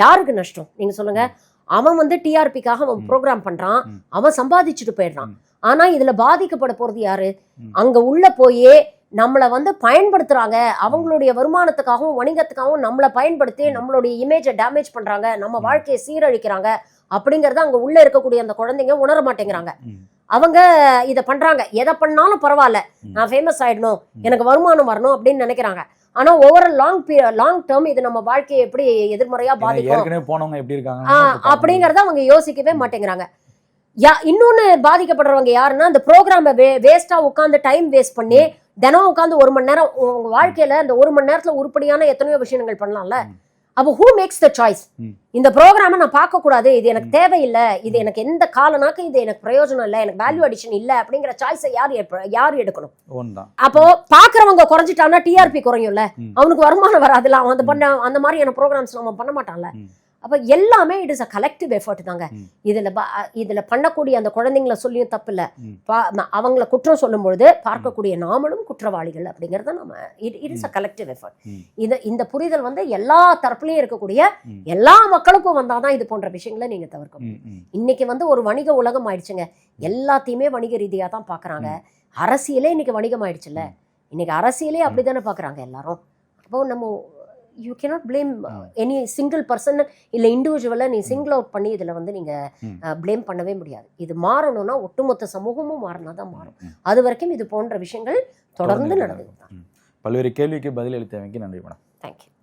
யாருக்கு நஷ்டம் நீங்க சொல்லுங்க அவன் வந்து டிஆர்பிக்காக அவன். ப்ரோக்ராம் பண்றான். அவன் சம்பாதிச்சுட்டு போயிடுறான். ஆனா இதுல பாதிக்கப்பட போறது யாரு. அங்க உள்ள போயே நம்மளை வந்து பயன்படுத்துறாங்க அவங்களுடைய வருமானத்துக்காகவும் வணிகத்துக்காகவும் நம்மளை பயன்படுத்தி நம்மளுடைய இமேஜை டேமேஜ் பண்றாங்க நம்ம. வாழ்க்கையை சீரழிக்கிறாங்க அப்படிங்கறத அங்க உள்ள இருக்கக்கூடிய அந்த குழந்தைங்க உணர மாட்டேங்கிறாங்க. அவங்க இத பண்றாங்க எதை பண்ணாலும் பரவாயில்ல. நான் ஃபேமஸ் ஆயிடணும். எனக்கு வருமானம் வரணும் அப்படின்னு நினைக்கிறாங்க ஆனா ஒவ்வொரு லாங் லாங் டேர்ம் இது நம்ம வாழ்க்கையை எப்படி எதிர்மறையா பாதிக்கும்? போனவங்க எப்படி இருக்காங்க அப்படிங்கறத அவங்க யோசிக்கவே மாட்டேங்கிறாங்க. யா இன்னொன்னு பாதிக்கப்படுறவங்க யாருன்னா இந்த ப்ரோக்ராம வே வேஸ்டா உட்காந்து டைம் வேஸ்ட் பண்ணி தினம் உட்காந்து ஒரு மணி நேரம் உங்க வாழ்க்கையில இந்த ஒரு மணி நேரத்துல உருப்படியான எத்தனையோ விஷயங்கள் பண்ணலாம்ல. அப்போ ஹூ மேக்ஸ் த சாய்ஸ். இந்த ப்ரோக்ராம நான் பார்க்க கூடாது இது எனக்கு தேவையில்லை. இது எனக்கு எந்த காலனாக்கு இது எனக்கு பிரயோஜனம் இல்லை. எனக்கு வேல்யூ அடிஷன் இல்லை அப்படிங்கிற சாய்ஸை யார் யார் எடுக்கணும்? அப்போ பாக்குறவங்க குறைஞ்சிட்டான்னா டிஆர்பி குறையும்ல. அவனுக்கு வருமானம் வராதுல அவன் அந்த பண்ண அந்த மாதிரியான ப்ரோக்ராம்ஸ் நம்ம பண்ண மாட்டான்ல. அப்ப எல்லாமே it is a collective effort தாங்க. இதுல இதுல பண்ணக்கூடிய அந்த குழந்தைங்கள சொல்லியும் தப்பு இல்ல அவங்கள குற்றம் சொல்லும் பொழுது பார்க்கக்கூடிய நாமளும் குற்றவாளிகள் அப்படிங்கறத நம்ம it is a collective effort. இது இந்த புரிதல் வந்து எல்லா தரப்புலயும் இருக்கக்கூடிய. எல்லா மக்களுக்கும் வந்தாதான் இது போன்ற விஷயங்களை நீங்க தவிர்க்க முடியும். இன்னைக்கு வந்து ஒரு வணிக உலகம் ஆயிடுச்சுங்க. எல்லாத்தையுமே வணிக ரீதியா தான் பாக்குறாங்க. அரசியலே இன்னைக்கு வணிகம் ஆயிடுச்சுல்ல. இன்னைக்கு அரசியலே அப்படிதானே பாக்குறாங்க எல்லாரும். அப்போ நம்ம you cannot blame any single person இல்ல இண்டிவிஜுவலை நீ சிங்கிள் அவுட் பண்ணி இதுல வந்து நீங்க ம். ப்ளேம் பண்ணவே முடியாது. இது மாறணும்னா ஒட்டுமொத்த சமூகமும் மாறினா தான் மாறும். ம். அது வரைக்கும் இது போன்ற விஷயங்கள் தொடர்ந்து ம். பல்வேறு கேள்விக்கு பதில் அளித்தமைக்கு நன்றி மேடம் தேங்க்யூ